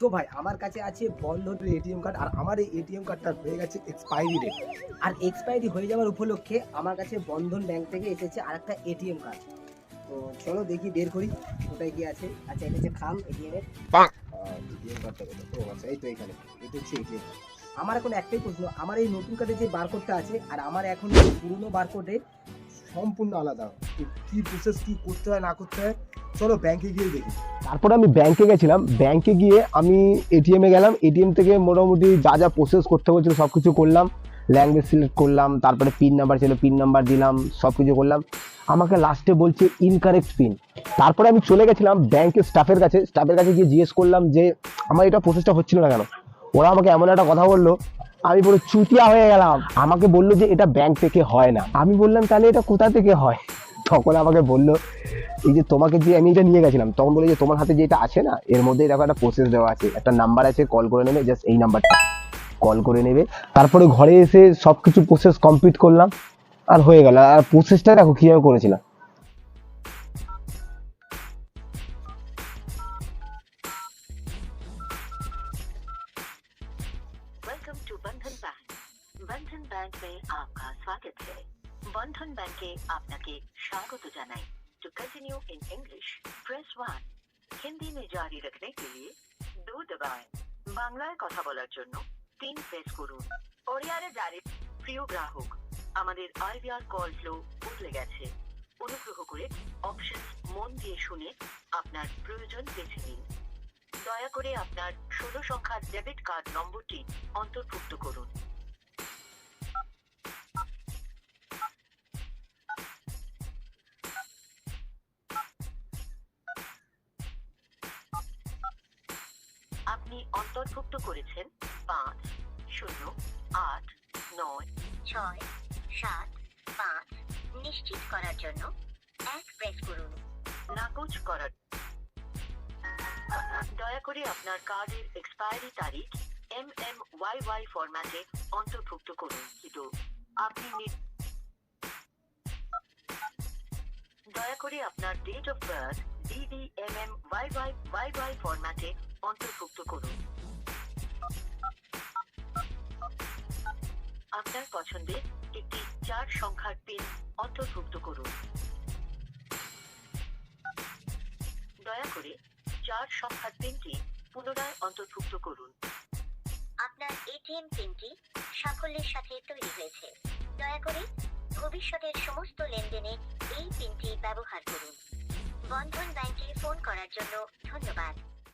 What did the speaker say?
তো ভাই আমার কাছে আছে বন্ধনের এটিএম কার্ড আর আমার এই এটিএম কার্ডটা হয়ে গেছে এক্সপায়ারি ডেট আর এক্সপায়ারি হয়ে যাওয়ার উপলক্ষে আমার কাছে বন্ধন ব্যাংক থেকে এসেছে আরেকটা এটিএম কার্ড তো চলো দেখি বের করি ওটাই কি আছে। আচ্ছা এটা হচ্ছে খাম এটিএম এর। এটিএম কার্ডটা কোথায়? ও আচ্ছা এই তো এখানে। এটা হচ্ছে এটিএম আমার এখন একটাই প্রশ্ন আমার এই নতুন কার্ডে যে বারকোডটা আছে আর আমার এখন পুরনো বারকোডে সম্পূর্ণ আলাদা। কি প্রসেস কি করতে হয়, না করতে হয়, চলো ব্যাংকে গিয়ে দেখি। তারপরে আমি ব্যাংকে গেছিলাম। ব্যাংকে গিয়ে আমি এটিএম গেলাম। এটিএম থেকে মোটামুটি যা যা প্রসেস করতে বলছিল সব কিছু করলাম। ল্যাঙ্গুয়েজ সিলেক্ট করলাম, তারপরে পিন নাম্বার ছিল পিন নাম্বার দিলাম সব কিছু করলাম। আমাকে লাস্টে বলছে ইনকারেক্ট পিন তারপরে আমি চলে গেছিলাম ব্যাংকের স্টাফের কাছে। স্টাফের কাছে গিয়ে জিজ্ঞেস করলাম যে, আমার এটা প্রসেসটা হচ্ছিল না কেন? ওরা আমাকে এমন একটা কথা বলল আমি পুরো চুতিয়া হয়ে গেলাম। আমাকে বলল যে এটা ব্যাংক থেকে হয় না। আমি বললাম, তাহলে এটা কোথা থেকে হয়? তখন আমাকে বলল, এই যে তোমাকে যে আমি এটা নিয়ে গেছিলাম। তখন বলে যে, তোমার হাতে যেটা আছে না, এর মধ্যে দেখো একটা প্রসেস দেওয়া আছে। একটা নাম্বার আছে কল করে নেবে জাস্ট এই নাম্বারটা কল করে নেবে। তারপরে ঘরে এসে সব কিছু প্রসেস কমপ্লিট করলাম। আর হয়ে গেল। আর প্রসেসটা দেখো কীভাবে করেছিলাম। welcome to Bandhan Bank Bandhan Bank में आपका स्वागत है বন্ধন ব্যাংকে আপনাকে স্বাগত জানাই to continue in English press one Hindi में जारी रखने के लिए दो दबाएं বাংলায় কথা বলার জন্য তিন প্রেস করুন ওড়িয়ারে জারি প্রিয় গ্রাহক আমাদের আইভিআর কল ফ্লো বদলে গেছে অনুগ্রহ করে অপশন মন দিয়ে শুনে আপনার প্রয়োজন বেছে নিন দয়া করে আপনার ষোলো সংখ্যার ডেবিট কার্ড নম্বরটি অন্তর্ভুক্ত করুন। আপনি অন্তর্ভুক্ত করেছেন পাঁচ, শূন্য, আট, নয়, ছয়, সাত, পাঁচ নিশ্চিত করার জন্য এক প্রেস করুন। নাকচ করার দয়া করে আপনার কার্ডের এক্সপায়ারি তারিখ এম এম ওয়াই ওয়াই ফরম্যাটে অন্তর্ভুক্ত করুন। কিন্তু আপনি দয়া করে আপনার date of birth DD M M Y Y Y Y ফরম্যাটে অন্তর্ভুক্ত করুন। আপনার পছন্দের একটি চার সংখ্যার পিন অন্তর্ভুক্ত করুন। দয়া করে চার সংখ্যার পিনটি পুনরায় অন্তর্ভুক্ত করুন। আপনার এটিএম পিনটি সাফল্যের সাথে তৈরি হয়েছে। দয়া করে ভবিষ্যতের সমস্ত লেনদেনে এই পিনটি ব্যবহার করুন। বন্ধন ব্যাংকে ফোন করার জন্য ধন্যবাদ।